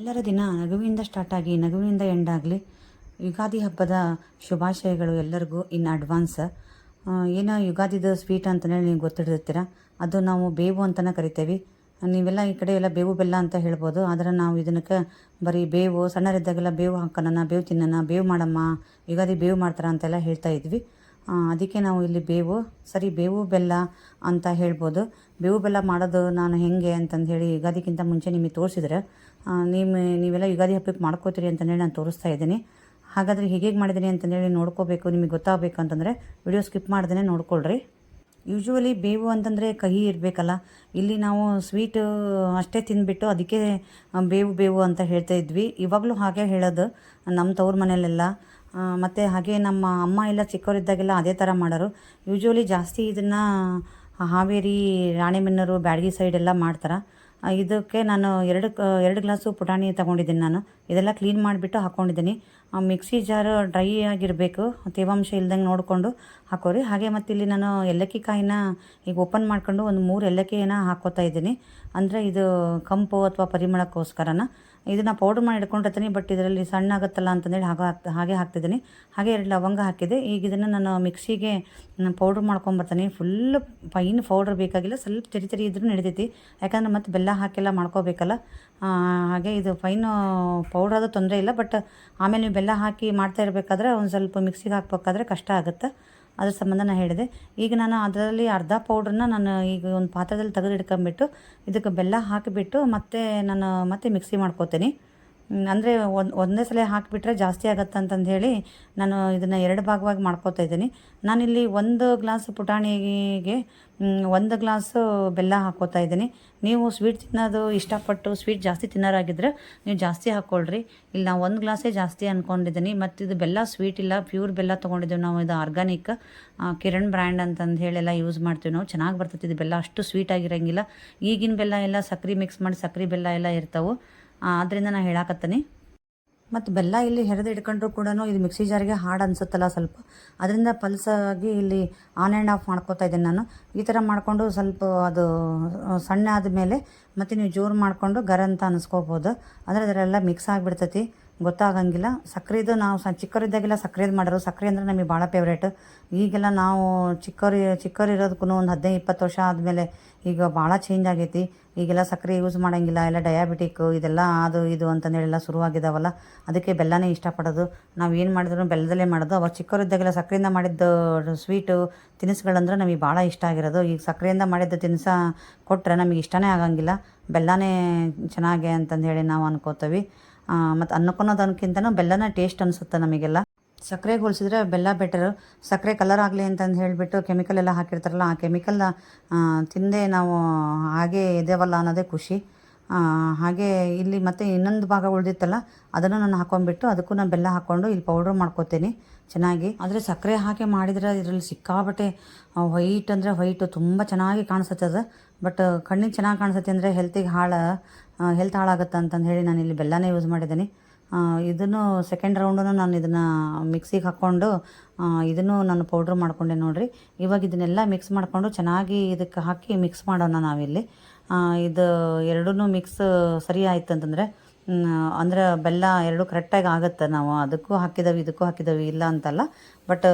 ಎಲ್ಲರ ದಿನ ನಗುವಿನಿಂದ ಸ್ಟಾರ್ಟ್ ಆಗಿ, ನಗುವಿನಿಂದ ಎಂಡ್ ಆಗಲಿ, ಯುಗಾದಿ ಹಬ್ಬದ ಶುಭಾಶಯಗಳು ಎಲ್ಲರಿಗೂ ಇನ್ ಅಡ್ವಾನ್ಸ್ ಏನೋ ಯುಗಾದಿದು ಸ್ವೀಟ್ ಅಂತಲೇ ನೀವು ಗೊತ್ತಿಡಿರ್ತೀರ ಅದು ನಾವು ಬೇವು ಅಂತಲೇ ಕರಿತೇವೆ. ನೀವೆಲ್ಲ ಈ ಕಡೆ ಎಲ್ಲ ಬೇವು ಬೆಲ್ಲ ಅಂತ ಹೇಳ್ಬೋದು. ಆದರೆ ನಾವು ಇದನ್ನಕ್ಕೆ ಬರೀ ಬೇವು, ಸಣ್ಣರಿದ್ದಾಗೆಲ್ಲ ಬೇವು ಹಾಕೋಣ ಬೇವು ತಿನ್ನೋಣ ಬೇವು ಮಾಡಮ್ಮ, ಯುಗಾದಿ ಬೇವು ಮಾಡ್ತಾರ ಅಂತೆಲ್ಲ ಹೇಳ್ತಾ ಇದ್ವಿ. ಅದಕ್ಕೆ ನಾವು ಇಲ್ಲಿ ಬೇವು, ಸರಿ ಬೇವು ಬೆಲ್ಲ ಅಂತ ಹೇಳ್ಬೋದು. ಬೇವು ಬೆಲ್ಲ ಮಾಡೋದು ನಾನು ಹೇಗೆ ಅಂತಂದು ಹೇಳಿ ಯುಗಾದಿಗಿಂತ ಮುಂಚೆ ನಿಮಗೆ ತೋರಿಸಿದ್ರೆ ನಿಮ್ಮ ನೀವೆಲ್ಲ ಯುಗಾದಿ ಹಬ್ಬಕ್ಕೆ ಮಾಡ್ಕೋತೀರಿ ಅಂತಂದೇಳಿ ನಾನು ತೋರಿಸ್ತಾ ಇದ್ದೀನಿ. ಹಾಗಾದರೆ ಹೇಗೆ ಮಾಡಿದ್ದೀನಿ ಅಂತಂದೇಳಿ ನೋಡ್ಕೋಬೇಕು, ನಿಮಗೆ ಗೊತ್ತಾಗಬೇಕು ಅಂತಂದರೆ ವಿಡಿಯೋ ಸ್ಕಿಪ್ ಮಾಡ್ದೇ ನೋಡ್ಕೊಳ್ರಿ. ಯೂಶ್ವಲಿ ಬೇವು ಅಂತಂದರೆ ಕಹಿ ಇರಬೇಕಲ್ಲ, ಇಲ್ಲಿ ನಾವು ಸ್ವೀಟ್ ಅಷ್ಟೇ ತಿಂದುಬಿಟ್ಟು ಅದಕ್ಕೆ ಬೇವು ಬೇವು ಅಂತ ಹೇಳ್ತಾ ಇದ್ವಿ. ಇವಾಗಲೂ ಹಾಗೆ ಹೇಳೋದು ನಮ್ಮ ತವ್ರ ಮನೆಯಲ್ಲೆಲ್ಲ. ಮತ್ತು ಹಾಗೆ ನಮ್ಮ ಅಮ್ಮ ಎಲ್ಲ ಚಿಕ್ಕವರಿದ್ದಾಗೆಲ್ಲ ಅದೇ ಥರ ಮಾಡೋರು. ಯೂಶ್ವಲಿ ಜಾಸ್ತಿ ಇದನ್ನು, ಹಾವೇರಿ, ರಾಣೆಬೆನ್ನೂರು, ಬ್ಯಾಡಗಿ ಸೈಡೆಲ್ಲ ಮಾಡ್ತಾರೆ. ಇದಕ್ಕೆ ನಾನು ಎರಡು ಎರಡು ಗ್ಲಾಸು ಪುಟಾಣಿ ತೊಗೊಂಡಿದ್ದೀನಿ ನಾನು. ಇದೆಲ್ಲ ಕ್ಲೀನ್ ಮಾಡಿಬಿಟ್ಟು ಹಾಕ್ಕೊಂಡಿದ್ದೀನಿ ಮಿಕ್ಸಿ ಜಾರು ಡ್ರೈ ಆಗಿರಬೇಕು. ತೇವಾಂಶ ಇಲ್ದಂಗೆ ನೋಡಿಕೊಂಡು ಹಾಕೋರಿ. ಹಾಗೆ ಮತ್ತು ಇಲ್ಲಿ ನಾನು ಏಲಕ್ಕಿ ಕಾಯಿನ ಈಗ ಓಪನ್ ಮಾಡ್ಕೊಂಡು ಒಂದು ಮೂರು ಏಲಕ್ಕಿನ ಹಾಕೋತಾ ಇದ್ದೀನಿ. ಅಂದರೆ ಇದು, ಕಂಪು ಅಥವಾ ಪರಿಮಳಕ್ಕೋಸ್ಕರನ. ಇದನ್ನು ಪೌಡ್ರ್ ಮಾಡಿ ಇಟ್ಕೊಂಡಿರ್ತೀನಿ ಬಟ್ ಇದರಲ್ಲಿ ಸಣ್ಣ ಆಗುತ್ತಲ್ಲ ಅಂತಂದೇಳಿ ಹಾಗೆ ಹಾಕ್ತಾ, ಹಾಗೆ ಹಾಕ್ತಿದ್ದೀನಿ. ಹಾಗೆ ಎರಡು ಲವಂಗ ಹಾಕಿದೆ. ಈಗ ಇದನ್ನು ನಾನು ಮಿಕ್ಸಿಗೆ ಪೌಡ್ರ್ ಮಾಡ್ಕೊಂಬರ್ತೀನಿ ಫುಲ್ ಫೈನ್ ಪೌಡ್ರ್ ಬೇಕಾಗಿಲ್ಲ. ಸ್ವಲ್ಪ ತೆರಿ ತೆರಿ ಇದ್ರೂ ನಡಿತೈತಿ. ಯಾಕಂದ್ರೆ ಮತ್ತೆ ಬೆಲ್ಲ ಹಾಕೆಲ್ಲ ಮಾಡ್ಕೋಬೇಕಲ್ಲ. ಹಾಗೆ ಇದು ಫೈನ್ ಪೌಡ್ರ್ ಅದು ತೊಂದರೆ ಇಲ್ಲ ಬಟ್ ಆಮೇಲೆ ನೀವು ಬೆಲ್ಲ ಹಾಕಿ ಮಾಡ್ತಾ ಇರಬೇಕಾದ್ರೆ ಒಂದು ಸ್ವಲ್ಪ ಮಿಕ್ಸಿಗೆ ಹಾಕ್ಬೇಕಾದ್ರೆ ಕಷ್ಟ ಆಗುತ್ತೆ. ಅದ್ರ ಸಂಬಂಧ ನಾನು ಹೇಳಿದೆ. ಈಗ ನಾನು ಅದರಲ್ಲಿ ಅರ್ಧ ಪೌಡ್ರನ್ನ ನಾನು ಈಗ ಒಂದು ಪಾತ್ರದಲ್ಲಿ ತೆಗೆದು ಇಟ್ಕೊಂಬಿಟ್ಟು ಇದಕ್ಕೆ ಬೆಲ್ಲ ಹಾಕಿಬಿಟ್ಟು ಮತ್ತೆ ನಾನು ಮತ್ತೆ ಮಿಕ್ಸಿ ಮಾಡ್ಕೋತೀನಿ. ಅಂದರೆ ಒಂದು ಒಂದೇ ಸಲ ಹಾಕಿಬಿಟ್ರೆ ಜಾಸ್ತಿ ಆಗತ್ತೆ ಅಂತಂದು ಹೇಳಿ ನಾನು ಇದನ್ನು ಎರಡು ಭಾಗವಾಗಿ ಮಾಡ್ಕೋತಾ ಇದ್ದೀನಿ. ನಾನಿಲ್ಲಿ ಒಂದು ಗ್ಲಾಸ್ ಪುಟಾಣಿಗೆ ಒಂದು ಗ್ಲಾಸು ಬೆಲ್ಲ ಹಾಕೋತಾ ಇದ್ದೀನಿ. ನೀವು ಸ್ವೀಟ್ ತಿನ್ನೋದು ಇಷ್ಟಪಟ್ಟು ಸ್ವೀಟ್ ಜಾಸ್ತಿ ತಿನ್ನೋರಾಗಿದ್ದರೆ ನೀವು ಜಾಸ್ತಿ ಹಾಕ್ಕೊಳ್ರಿ ಇಲ್ಲಿ ನಾವು ಒಂದು ಗ್ಲಾಸೇ ಜಾಸ್ತಿ ಅಂದ್ಕೊಂಡಿದ್ದೀನಿ ಮತ್ತು ಇದು ಬೆಲ್ಲ ಸ್ವೀಟ್ ಇಲ್ಲ, ಪ್ಯೂರ್ ಬೆಲ್ಲ ತೊಗೊಂಡಿದ್ದೀವಿ ನಾವು, ಇದು ಆರ್ಗಾನಿಕ್ ಕಿರಣ್ ಬ್ರ್ಯಾಂಡ್ ಅಂತಂದು ಹೇಳೆಲ್ಲ ಯೂಸ್ ಮಾಡ್ತೀವಿ ನಾವು. ಚೆನ್ನಾಗಿ ಬರ್ತೈತಿ ಇದು ಬೆಲ್ಲ, ಅಷ್ಟು ಸ್ವೀಟ್ ಆಗಿರೋಂಗಿಲ್ಲ. ಈಗಿನ ಬೆಲ್ಲ ಎಲ್ಲ ಸಕ್ರೆ ಮಿಕ್ಸ್ ಮಾಡಿ ಸಕ್ರೆ ಬೆಲ್ಲ ಎಲ್ಲ ಇರ್ತಾವೆ. ಆದ್ದರಿಂದ ನಾನು ಹೇಳಾಕತ್ತೀನಿ. ಮತ್ತು ಬೆಲ್ಲ ಇಲ್ಲಿ ಹೆರೆದು ಇಟ್ಕೊಂಡ್ರು ಕೂಡ ಇದು ಮಿಕ್ಸಿ ಜಾರಿಗೆ ಹಾರ್ಡ್ ಅನಿಸುತ್ತಲ್ಲ ಸ್ವಲ್ಪ. ಅದರಿಂದ ಪಲ್ಸಾಗಿ ಇಲ್ಲಿ ಆನ್ ಆ್ಯಂಡ್ ಆಫ್ ಮಾಡ್ಕೋತಾ ಇದ್ದೀನಿ ನಾನು. ಈ ಥರ ಮಾಡಿಕೊಂಡು ಸ್ವಲ್ಪ ಅದು ಸಣ್ಣ ಆದಮೇಲೆ ಮತ್ತು ನೀವು ಜೋರು ಮಾಡಿಕೊಂಡು ಗರ ಅಂತ ಅನಿಸ್ಕೋಬೋದು. ಅಂದರೆ ಅದರೆಲ್ಲ ಮಿಕ್ಸ್ ಆಗಿಬಿಡ್ತೈತಿ. ಗೊತ್ತಾಗಂಗಿಲ್ಲ. ಸಕ್ಕರೆದು ನಾವು ಸ, ಚಿಕ್ಕವರಿದ್ದಾಗೆಲ್ಲ ಸಕ್ಕರೆದು ಮಾಡೋರು. ಸಕ್ಕರೆ ಅಂದರೆ ನಮಗೆ ಭಾಳ ಫೇವ್ರೇಟ್ ಈಗೆಲ್ಲ ನಾವು ಚಿಕ್ಕವ್ರು ಚಿಕ್ಕವರು ಇರೋದಕ್ಕೂ ಒಂದು ಹದಿನೈದು, ಇಪ್ಪತ್ತು ವರ್ಷ ಆದಮೇಲೆ ಈಗ ಭಾಳ ಚೇಂಜ್ ಆಗೈತಿ. ಈಗೆಲ್ಲ ಸಕ್ಕರೆ ಯೂಸ್ ಮಾಡೋಂಗಿಲ್ಲ. ಎಲ್ಲ ಡಯಾಬಿಟಿಕ್ ಇದೆಲ್ಲ ಅದು, ಇದು ಅಂತಂದೇಳೆಲ್ಲ ಶುರುವಾಗಿದ್ದಾವಲ್ಲ ಅದಕ್ಕೆ ಬೆಲ್ಲನೇ ಇಷ್ಟಪಡೋದು. ನಾವು ಏನು ಮಾಡಿದ್ರು ಬೆಲ್ಲದಲ್ಲೇ ಮಾಡೋದು. ಅವಾಗ ಚಿಕ್ಕವರಿದ್ದಾಗೆಲ್ಲ ಸಕ್ಕರೆಯಿಂದ ಮಾಡಿದ್ದು ಸ್ವೀಟು ತಿನಿಸುಗಳಂದ್ರೆ ನಮಗೆ ಭಾಳ ಇಷ್ಟ ಆಗಿರೋದು. ಈಗ ಸಕ್ಕರೆಯಿಂದ ಮಾಡಿದ್ದು ತಿನಿಸ ಕೊಟ್ಟರೆ ನಮಗೆ ಇಷ್ಟನೇ ಆಗಂಗಿಲ್ಲ. ಬೆಲ್ಲನೇ ಚೆನ್ನಾಗೆ ಅಂತಂದು ಹೇಳಿ ನಾವು ಅನ್ಕೋತೀವಿ. ಮತ್ತು ಅನ್ನಕ್ಕೊನ್ನೋದಕ್ಕಿಂತನೂ ಬೆಲ್ಲನ ಟೇಸ್ಟ್ ಅನಿಸುತ್ತೆ ನಮಗೆಲ್ಲ. ಸಕ್ಕರೆಗೆ ಹೋಲಿಸಿದ್ರೆ ಬೆಲ್ಲ ಬೆಟರು ಸಕ್ಕರೆ ಕಲರ್ ಆಗಲಿ ಅಂತಂದು ಹೇಳಿಬಿಟ್ಟು ಕೆಮಿಕಲ್ ಎಲ್ಲ ಹಾಕಿರ್ತಾರಲ್ಲ, ಆ ಕೆಮಿಕಲ್ನ ತಿಂದೇ ನಾವು ಹಾಗೆ ಇದೇವಲ್ಲ ಅನ್ನೋದೇ ಖುಷಿ. ಹಾಗೆ ಇಲ್ಲಿ ಮತ್ತೆ ಇನ್ನೊಂದು ಭಾಗ ಉಳಿದಿತ್ತಲ್ಲ, ಅದನ್ನು ನಾನು ಹಾಕೊಂಡ್ಬಿಟ್ಟು ಅದಕ್ಕೂ ನಾನು ಬೆಲ್ಲ ಹಾಕ್ಕೊಂಡು ಇಲ್ಲಿ ಪೌಡ್ರ್ ಮಾಡ್ಕೋತೀನಿ. ಚೆನ್ನಾಗಿ. ಆದರೆ ಸಕ್ಕರೆ ಹಾಕಿ ಮಾಡಿದರೆ ಇದರಲ್ಲಿ ಸಿಕ್ಕಾಬಟ್ಟೆ ವೈಟ್ ಅಂದರೆ ವೈಟು ತುಂಬ ಚೆನ್ನಾಗಿ ಕಾಣಿಸುತ್ತೆ ಅದು. ಬಟ್ ಕಣ್ಣಿಗೆ ಚೆನ್ನಾಗಿ ಕಾಣಿಸುತ್ತೆ ಅಂದರೆ ಹೆಲ್ತಿಗೆ ಹಾಳು ಹೆಲ್ತ್ ಹಾಳಾಗುತ್ತೆ ಅಂತಂದು ಹೇಳಿ ನಾನು ಇಲ್ಲಿ ಬೆಲ್ಲನೇ ಯೂಸ್ ಮಾಡಿದ್ದೀನಿ. ಇದನ್ನು ಸೆಕೆಂಡ್ ರೌಂಡನ್ನು ನಾನು ಇದನ್ನು ಮಿಕ್ಸಿಗೆ ಹಾಕ್ಕೊಂಡು ಇದನ್ನು ನಾನು ಪೌಡ್ರ್ ಮಾಡ್ಕೊಂಡೆ ನೋಡಿರಿ. ಇವಾಗ ಇದನ್ನೆಲ್ಲ ಮಿಕ್ಸ್ ಮಾಡಿಕೊಂಡು ಚೆನ್ನಾಗಿ ಇದಕ್ಕೆ ಹಾಕಿ ಮಿಕ್ಸ್ ಮಾಡೋಣ ನಾವಿಲ್ಲಿ. ಇದು ಎರಡೂ ಮಿಕ್ಸ್ ಸರಿ ಆಯ್ತು ಅಂತಂದರೆ ಅಂದ್ರೆ ಬೆಲ್ಲ ಎರಡು ಕರೆಕ್ಟಾಗಿ ಆಗುತ್ತೆ ನಾವು. ಅದಕ್ಕೂ ಹಾಕಿದ್ದಾವೆ ಇದಕ್ಕೂ ಹಾಕಿದ್ದಾವೆ ಇಲ್ಲ ಅಂತಲ್ಲ. ಬಟ್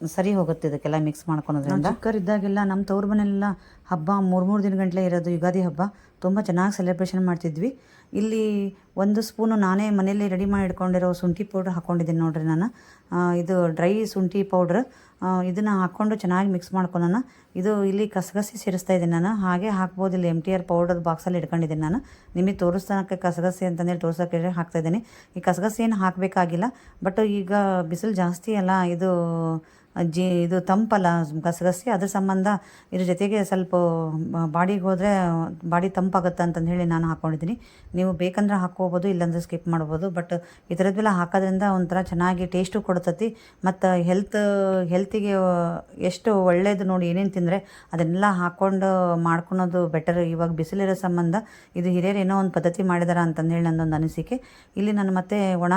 ಸರಿ ಹೋಗುತ್ತೆ ಇದಕ್ಕೆಲ್ಲ ಮಿಕ್ಸ್ ಮಾಡ್ಕೊಳೋದ್ರಿಂದ. ಚಿಕ್ಕರಿದ್ದಾಗೆಲ್ಲ ನಮ್ಮ ತವ್ರ ಮನೆಯಲ್ಲ ಹಬ್ಬ ಮೂರು ಮೂರು ದಿನ ಗಂಟಲೆ ಇರೋದು ಯುಗಾದಿ ಹಬ್ಬ. ತುಂಬ ಚೆನ್ನಾಗಿ ಸೆಲೆಬ್ರೇಷನ್ ಮಾಡ್ತಿದ್ವಿ. ಇಲ್ಲಿ ಒಂದು ಸ್ಪೂನು ನಾನೇ ಮನೇಲಿ ರೆಡಿ ಮಾಡಿ ಇಟ್ಕೊಂಡಿರೋ ಶುಂಠಿ ಪೌಡ್ರ್ ಹಾಕ್ಕೊಂಡಿದ್ದೀನಿ ನೋಡಿರಿ ನಾನು. ಇದು ಡ್ರೈ ಶುಂಠಿ ಪೌಡ್ರ್ ಇದನ್ನು ಹಾಕ್ಕೊಂಡು ಚೆನ್ನಾಗಿ ಮಿಕ್ಸ್ ಮಾಡ್ಕೊಳ್ಳೋಣ ಇದು ಇಲ್ಲಿ ಕಸಗಸಿ ಸೇರಿಸ್ತಾ ಇದ್ದೀನಿ ನಾನು. ಹಾಗೆ ಹಾಕ್ಬೋದು ಇಲ್ಲಿ ಎಂ ಟಿ ಆರ್ ಪೌಡರ್ ಬಾಕ್ಸಲ್ಲಿ ಇಟ್ಕೊಂಡಿದ್ದೀನಿ ನಾನು. ನಿಮಗೆ ತೋರಿಸ್ತಾನಕ್ಕೆ ಕಸಗಸಿ ಅಂತಂದೇಳಿ ತೋರ್ಸೋಕೆ ಹಾಕ್ತಾ ಇದ್ದೀನಿ. ಈ ಕಸಗಸಿ ಏನು ಹಾಕಬೇಕಾಗಿಲ್ಲ. ಬಟ್ ಈಗ ಬಿಸಿಲು ಜಾಸ್ತಿ ಅಲ್ಲ, ಇದು ಜಿ, ಇದು ತಂಪಲ್ಲ ಕಸಗಸಿ. ಅದ್ರ ಸಂಬಂಧ ಇದ್ರ ಜೊತೆಗೆ ಸ್ವಲ್ಪ ಬಾಡಿಗೆ ಹೋದರೆ, ಬಾಡಿ ತಂಪಾಗುತ್ತೆ ಅಂತಂದು ಹೇಳಿ ನಾನು ಹಾಕ್ಕೊಂಡಿದ್ದೀನಿ ನೀವು ಬೇಕಂದ್ರೆ ಹಾಕ್ಕೋಬೋದು, ಇಲ್ಲಾಂದ್ರೆ ಸ್ಕಿಪ್ ಮಾಡ್ಬೋದು. ಬಟ್ ಈ ಥರದ್ದೆಲ್ಲ ಹಾಕೋದ್ರಿಂದ ಒಂಥರ ಚೆನ್ನಾಗಿ ಟೇಸ್ಟು ಕೊಡ್ತತಿ. ಮತ್ತು ಹೆಲ್ತ್ ಹೆಲ್ತಿಗೆ ಎಷ್ಟು ಒಳ್ಳೆಯದು ನೋಡಿ ಏನೇನು ತಿಂದರೆ ಅದನ್ನೆಲ್ಲ ಹಾಕ್ಕೊಂಡು ಮಾಡ್ಕೊಳೋದು ಬೆಟರ್ ಇವಾಗ ಬಿಸಿಲಿರೋ ಸಂಬಂಧ ಇದು ಹಿರಿಯರು ಏನೋ ಒಂದು ಪದ್ಧತಿ ಮಾಡಿದಾರ ಅಂತಂದು ಹೇಳಿ ನನ್ನೊಂದು ಅನಿಸಿಕೆ. ಇಲ್ಲಿ ನಾನು ಮತ್ತೆ ಒಣ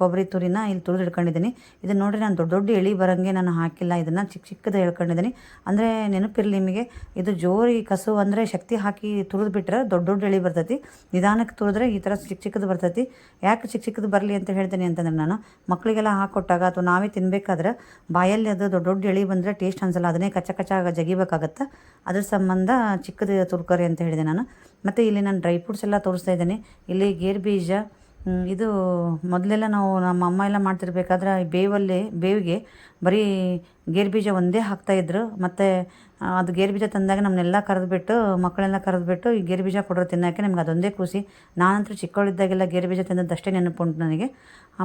ಕೊಬ್ಬರಿ ತುರಿನ ಇಲ್ಲಿ ತುರಿದು ಇಟ್ಕೊಂಡಿದ್ದೀನಿ ಇದನ್ನು ನೋಡಿ ನಾನು ದೊಡ್ಡ ದೊಡ್ಡ ಎಳಿ ಬರೋಂಗೆ ನಾನು ಹಾಕಿಲ್ಲ. ಇದನ್ನು ಚಿಕ್ಕ ಚಿಕ್ಕದು ಹೇಳ್ಕೊಂಡಿದ್ದೀನಿ. ಅಂದರೆ ನೆನಪಿರಲಿ ನಿಮಗೆ. ಇದು ಜೋರಿ ಕಸು ಅಂದರೆ ಶಕ್ತಿ ಹಾಕಿ ತುರಿದು ಬಿಟ್ರೆ ದೊಡ್ಡ ದೊಡ್ಡ ಎಳೆ ಬರ್ತೈತಿ. ನಿಧಾನಕ್ಕೆ ತುಳಿದ್ರೆ ಈ ಥರ ಚಿಕ್ಕ ಚಿಕ್ಕದು ಬರ್ತೈತಿ. ಯಾಕೆ ಚಿಕ್ಕ ಚಿಕ್ಕದು ಬರಲಿ ಅಂತ ಹೇಳ್ತೀನಿ ಅಂತಂದ್ರೆ ನಾನು ಮಕ್ಕಳಿಗೆಲ್ಲ ಹಾಕೊಟ್ಟಾಗ ಅಥವಾ ನಾವೇ ತಿನ್ನಬೇಕಾದ್ರೆ ಬಾಯಲ್ಲಿ ಅದು ದೊಡ್ಡ ದೊಡ್ಡ ಎಳೆ ಬಂದರೆ ಟೇಸ್ಟ್ ಅನ್ಸಲ್ಲ. ಅದನ್ನೇ ಕಚ್ಚ ಕಚ್ಚ ಜಗಿಬೇಕಾಗತ್ತೆ? ಅದ್ರ ಸಂಬಂಧ ಚಿಕ್ಕದು ತುರ್ಕರಿ ಅಂತ ಹೇಳಿದೆ ನಾನು. ಮತ್ತು ಇಲ್ಲಿ ನಾನು ಡ್ರೈ ಫ್ರೂಟ್ಸ್ ಎಲ್ಲ ತೋರಿಸ್ತಾ ಇದ್ದೀನಿ. ಇಲ್ಲಿ ಗೇರು ಬೀಜ ಇದು ಮೊದಲೆಲ್ಲ ನಾವು ನಮ್ಮ ಅಮ್ಮ ಎಲ್ಲ ಮಾಡ್ತಿರ್ಬೇಕಾದ್ರೆ ಬೇವಲ್ಲಿ, ಬೇವಿಗೆ ಬರೀ ಗೇರು ಬೀಜ ಒಂದೇ ಹಾಕ್ತಾಯಿದ್ರು ಮತ್ತು ಅದು ಗೇರು ಬೀಜ ತಂದಾಗ ನಮ್ಮನ್ನೆಲ್ಲ ಕರೆದುಬಿಟ್ಟು, ಮಕ್ಕಳೆಲ್ಲ ಕರೆದುಬಿಟ್ಟು ಈ ಗೇರು ಬೀಜ ಕೊಡೋರು ತಿನ್ನೋಕ್ಕೆ ನಮ್ಗೆ ಅದೊಂದೇ ಖುಷಿ. ನಾನಂತೂ ಚಿಕ್ಕವಳಿದ್ದಾಗೆಲ್ಲ ಗೇರು ಬೀಜ ತಿಂದದ್ದಷ್ಟೇ ನೆನಪುಂಟು ನನಗೆ.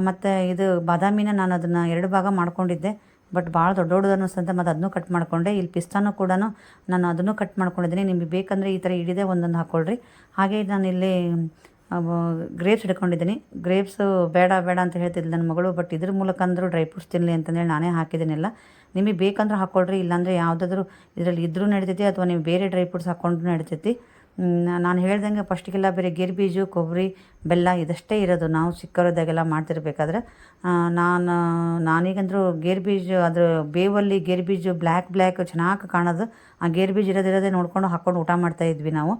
ಮತ್ತು ಇದು ಬಾದಾಮಿನ ನಾನು ಅದನ್ನು ಎರಡು ಭಾಗ ಮಾಡ್ಕೊಂಡಿದ್ದೆ. ಬಟ್ ಭಾಳ ದೊಡ್ಡ ದೊಡ್ಡದು ಅನ್ನಿಸ್ತಂತೆ, ಮತ್ತು ಅದನ್ನೂ ಕಟ್ ಮಾಡಿಕೊಂಡೆ. ಇಲ್ಲಿ ಪಿಸ್ತಾನು ಕೂಡ ನಾನು ಅದನ್ನು ಕಟ್ ಮಾಡ್ಕೊಂಡಿದ್ದೀನಿ. ನಿಮಗೆ ಬೇಕಂದರೆ ಈ ಥರ ಹಿಡಿದೇ ಒಂದೊಂದು ಹಾಕ್ಕೊಳ್ರಿ. ಹಾಗೆ ನಾನು ಇಲ್ಲಿ ಗ್ರೇಪ್ಸ್ ಹಿಡ್ಕೊಂಡಿದ್ದೀನಿ. ಗ್ರೇಪ್ಸು ಬೇಡ ಬೇಡ ಅಂತ ಹೇಳ್ತಿದ್ಲು ನನ್ನ ಮಗಳು ಬಟ್ ಇದ್ರ ಮೂಲಕ ಅಂದರೂ ಡ್ರೈ ಫ್ರೂಟ್ಸ್ ತಿನ್ನಲಿ ಅಂತಂದೇಳಿ ನಾನೇ ಹಾಕಿದ್ದೀನಿಲ್ಲ. ನಿಮಗೆ ಬೇಕಂದ್ರೆ ಹಾಕ್ಕೊಳ್ರಿ ಇಲ್ಲಾಂದರೆ ಯಾವುದಾದ್ರೂ ಇದರಲ್ಲಿ ಇದ್ರೂ ನಡಿತೈತಿ, ಅಥವಾ ನೀವು ಬೇರೆ ಡ್ರೈ ಫ್ರೂಟ್ಸ್ ಹಾಕ್ಕೊಂಡ್ರೂ ನಡಿತೈತಿ. ನಾನು ಹೇಳ್ದಂಗೆ ಫಸ್ಟಿಗೆಲ್ಲ ಬೇರೆ ಗೇರು ಬೀಜ ಕೊಬ್ಬರಿ ಬೆಲ್ಲ ಇದಷ್ಟೇ ಇರೋದು. ನಾವು ಚಿಕ್ಕವರಿದ್ದಾಗೆಲ್ಲ ಮಾಡ್ತಿರ್ಬೇಕಾದ್ರೆ ನಾನು, ನಾನೀಗಂದ್ರೂ ಗೇರು ಬೀಜ ಅದ್ರ ಬೇವಲ್ಲಿ ಗೇರು ಬೀಜ ಬ್ಲ್ಯಾಕ್ ಬ್ಲ್ಯಾಕ್ ಚೆನ್ನಾಗಿ ಕಾಣೋದು. ಆ ಗೇರು ಬೀಜ ಇರೋದಿರೋದೇ ನೋಡ್ಕೊಂಡು ಹಾಕ್ಕೊಂಡು ಊಟ ಮಾಡ್ತಾ ಇದ್ವಿ ನಾವು.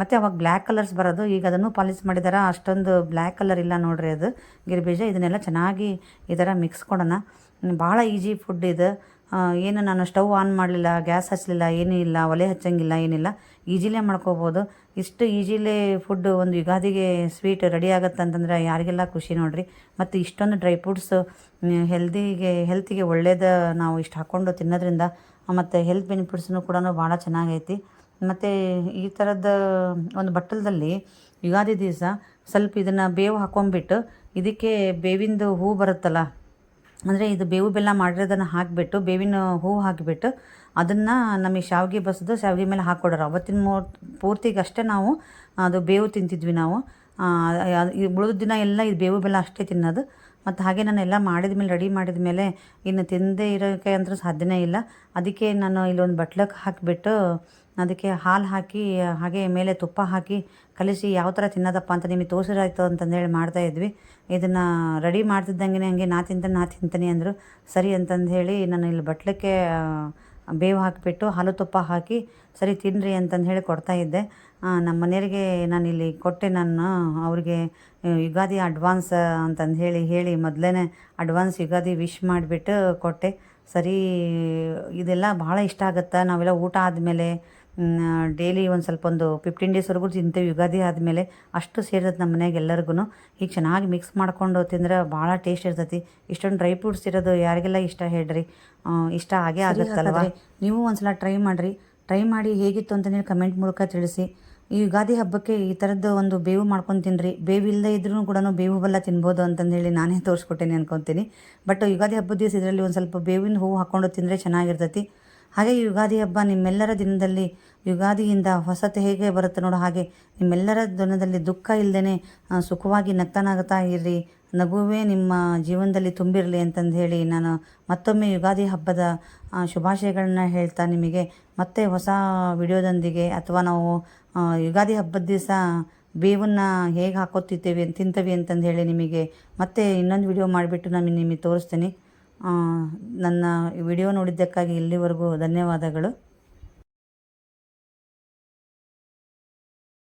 ಮತ್ತು ಅವಾಗ ಬ್ಲ್ಯಾಕ್ ಕಲರ್ಸ್ ಬರೋದು. ಈಗ ಅದನ್ನು ಪಾಲಿಸ್ ಮಾಡಿದಾರೆ? ಅಷ್ಟೊಂದು ಬ್ಲ್ಯಾಕ್ ಕಲರ್ ಇಲ್ಲ ನೋಡ್ರಿ ಅದು ಗೇರ್ ಬೀಜ. ಇದನ್ನೆಲ್ಲ ಚೆನ್ನಾಗಿ ಈ ಥರ ಮಿಕ್ಸ್ ಕೊಡೋಣ. ಭಾಳ ಈಜಿ ಫುಡ್ ಇದು. ಏನು ನಾನು ಸ್ಟವ್ ಆನ್ ಮಾಡಲಿಲ್ಲ, ಗ್ಯಾಸ್ ಹಚ್ಚಲಿಲ್ಲ ಏನೂ ಇಲ್ಲ, ಒಲೆ ಹಚ್ಚಂಗಿಲ್ಲ, ಏನಿಲ್ಲ. ಈಜಿಲೇ ಮಾಡ್ಕೋಬೋದು. ಇಷ್ಟು ಈಜಿಲೇ ಫುಡ್ ಒಂದು ಯುಗಾದಿಗೆ ಸ್ವೀಟ್ ರೆಡಿ ಆಗುತ್ತೆ ಅಂತಂದ್ರೆ ಯಾರಿಗೆಲ್ಲ ಖುಷಿ ನೋಡ್ರಿ. ಮತ್ತು ಇಷ್ಟೊಂದು ಡ್ರೈ ಫ್ರೂಟ್ಸು ಹೆಲ್ದಿಗೆ ಹೆಲ್ತಿಗೆ ಒಳ್ಳೇದು ನಾವು ಇಷ್ಟು ಹಾಕ್ಕೊಂಡು ತಿನ್ನೋದ್ರಿಂದ, ಮತ್ತು ಹೆಲ್ತ್ ಬೆನಿಫಿಟ್ಸ್ನು ಕೂಡ ಭಾಳ ಚೆನ್ನಾಗೈತಿ. ಮತ್ತು ಈ ಥರದ ಒಂದು ಬಟ್ಟಲದಲ್ಲಿ ಯುಗಾದಿ ದಿವಸ ಸ್ವಲ್ಪ ಇದನ್ನು ಬೇವು ಹಾಕೊಂಡ್ಬಿಟ್ಟು ಇದಕ್ಕೆ ಬೇವಿಂದು ಹೂ ಬರುತ್ತಲ್ಲ ಅಂದರೆ ಇದು ಬೇವು ಬೆಲ್ಲ ಮಾಡಿರೋದನ್ನು ಹಾಕಿಬಿಟ್ಟು, ಬೇವಿನ ಹೂವು ಹಾಕಿಬಿಟ್ಟು ಅದನ್ನು ನಮಗೆ ಶಾವಿಗೆ ಬಸಿದು ಶಾವಿಗೆ ಮೇಲೆ ಹಾಕ್ಕೊಡೋರು. ಅವತ್ತಿನ ಮೂ ಪೂರ್ತಿಗೆ ಅಷ್ಟೇ ನಾವು ಅದು ಬೇವು ತಿಂತಿದ್ವಿ ನಾವು. ಉಳಿದ ದಿನ ಎಲ್ಲ ಇದು ಬೇವು ಬೆಲ್ಲ ಅಷ್ಟೇ ತಿನ್ನೋದು. ಮತ್ತು ಹಾಗೆ ನಾನು ಎಲ್ಲ ಮಾಡಿದ ಮೇಲೆ, ರೆಡಿ ಮಾಡಿದ ಮೇಲೆ ಇನ್ನು ತಿಂದೇ ಇರೋಕ್ಕೆ ಅಂತೂ ಸಾಧ್ಯನೇ ಇಲ್ಲ. ಅದಕ್ಕೆ ನಾನು ಇಲ್ಲೊಂದು ಬಟ್ಲಕ್ಕೆ ಹಾಕಿಬಿಟ್ಟು ಅದಕ್ಕೆ ಹಾಲು ಹಾಕಿ, ಹಾಗೆ ಮೇಲೆ ತುಪ್ಪ ಹಾಕಿ ಕಲಿಸಿ ಯಾವ ಥರ ತಿನ್ನೋದಪ್ಪ ಅಂತ ನಿಮಗೆ ತೋರಿಸಿರಾಯ್ತು ಅಂತಂದೇಳಿ ಮಾಡ್ತಾ ಇದ್ವಿ. ಇದನ್ನು ರೆಡಿ ಮಾಡ್ತಿದ್ದಂಗೆ ಹಂಗೆ ನಾ ತಿಂತಾನೆ, ನಾ ತಿಂತೀನಿ ಅಂದರು ಸರಿ ಅಂತಂದು ಹೇಳಿ ನಾನು ಇಲ್ಲಿ ಬಟ್ಲಕ್ಕೆ ಬೇವು ಹಾಕಿಬಿಟ್ಟು ಹಾಲು ತುಪ್ಪ ಹಾಕಿ ಸರಿ ತಿನ್ನಿರಿ ಅಂತಂದು ಹೇಳಿ ಕೊಡ್ತಾಯಿದ್ದೆ ನಮ್ಮ ಮನೆಯವರಿಗೆ ನಾನು ಇಲ್ಲಿ ಕೊಟ್ಟೆ ನಾನು ಅವ್ರಿಗೆ ಯುಗಾದಿ ಅಡ್ವಾನ್ಸ್ ಅಂತಂದು ಹೇಳಿ ಹೇಳಿ ಮೊದಲೇ ಅಡ್ವಾನ್ಸ್ ಯುಗಾದಿ ವಿಶ್ ಮಾಡಿಬಿಟ್ಟು ಕೊಟ್ಟೆ. ಸರಿ, ಇದೆಲ್ಲ ಭಾಳ ಇಷ್ಟ ಆಗುತ್ತೆ? ನಾವೆಲ್ಲ ಊಟ ಆದಮೇಲೆ ಡೈಲಿ ಒಂದು ಸ್ವಲ್ಪ ಒಂದು ಫಿಫ್ಟೀನ್ ಡೇಸ್ವರೆಗೂ ತಿಂತೇವೆ. ಯುಗಾದಿ ಆದಮೇಲೆ ಅಷ್ಟು ಸೇರ್ತದೆ ನಮ್ಮ ಮನೆಗೆ ಎಲ್ಲರಿಗೂ ಈಗ ಚೆನ್ನಾಗಿ ಮಿಕ್ಸ್ ಮಾಡ್ಕೊಂಡು ತಿಂದ್ರೆ ಭಾಳ ಟೇಸ್ಟ್ ಇರ್ತೈತಿ. ಇಷ್ಟೊಂದು ಡ್ರೈ ಫ್ರೂಟ್ಸ್ ಇರೋದು ಯಾರಿಗೆಲ್ಲ ಇಷ್ಟ ಹೇಳ್ರಿ. ಇಷ್ಟ ಆಗೇ ಆಗುತ್ತಲ್ವ? ನೀವು ಒಂದ್ಸಲ ಟ್ರೈ ಮಾಡಿರಿ. ಟ್ರೈ ಮಾಡಿ ಹೇಗಿತ್ತು ಅಂತ ನೀವು ಕಮೆಂಟ್ ಮೂಲಕ ತಿಳಿಸಿ. ಈ ಯುಗಾದಿ ಹಬ್ಬಕ್ಕೆ ಈ ಥರದ್ದು ಒಂದು ಬೇವು ಮಾಡ್ಕೊಂಡು ತಿನ್ನಿರಿ ಬೇವು ಇಲ್ಲದೆ ಇದ್ರೂ ಕೂಡ ಬೇವು ಬಲ್ಲ ತಿನ್ಬೋದು ಅಂತಂದೇಳಿ ನಾನೇ ತೋರಿಸ್ಕೊಟ್ಟೇನೆ ಅನ್ಕೊತೀನಿ. ಬಟ್ ಯುಗಾದಿ ಹಬ್ಬದ ದಿವಸ ಇದರಲ್ಲಿ ಒಂದು ಸ್ವಲ್ಪ ಬೇವಿನ ಹೂವು ಹಾಕ್ಕೊಂಡು ತಿಂದರೆ ಚೆನ್ನಾಗಿರ್ತೈತಿ. ಹಾಗೆ ಯುಗಾದಿ ಹಬ್ಬ ನಿಮ್ಮೆಲ್ಲರ ದಿನದಲ್ಲಿ, ಯುಗಾದಿಯಿಂದ ಹೊಸತೆ ಹೇಗೆ ಬರುತ್ತೆ ನೋಡೋ ಹಾಗೆ ನಿಮ್ಮೆಲ್ಲರ ದಿನದಲ್ಲಿ ದುಃಖ ಇಲ್ಲದೇ ಸುಖವಾಗಿ ನಗ್ತಾನಾಗ್ತಾ ಇರ್ರಿ ನಗುವೇ ನಿಮ್ಮ ಜೀವನದಲ್ಲಿ ತುಂಬಿರಲಿ ಅಂತಂದು ಹೇಳಿ ನಾನು ಮತ್ತೊಮ್ಮೆ ಯುಗಾದಿ ಹಬ್ಬದ ಶುಭಾಶಯಗಳನ್ನ ಹೇಳ್ತಾ ನಿಮಗೆ. ಮತ್ತೆ ಹೊಸ ವಿಡಿಯೋದೊಂದಿಗೆ ಅಥವಾ ನಾವು ಯುಗಾದಿ ಹಬ್ಬದ ದಿವಸ ಬೇವನ್ನು ಹೇಗೆ ಹಾಕೋತಿದ್ದೇವೆ, ತಿಂತೇವೆ ಅಂತಂದು ಹೇಳಿ ನಿಮಗೆ. ಮತ್ತೆ ಇನ್ನೊಂದು ವಿಡಿಯೋ ಮಾಡಿಬಿಟ್ಟು ನಾನು ನಿಮಗೆ ತೋರಿಸ್ತೀನಿ. ನನ್ನ ವಿಡಿಯೋ ನೋಡಿದ್ದಕ್ಕಾಗಿ ಇಲ್ಲಿವರೆಗೂ ಧನ್ಯವಾದಗಳು.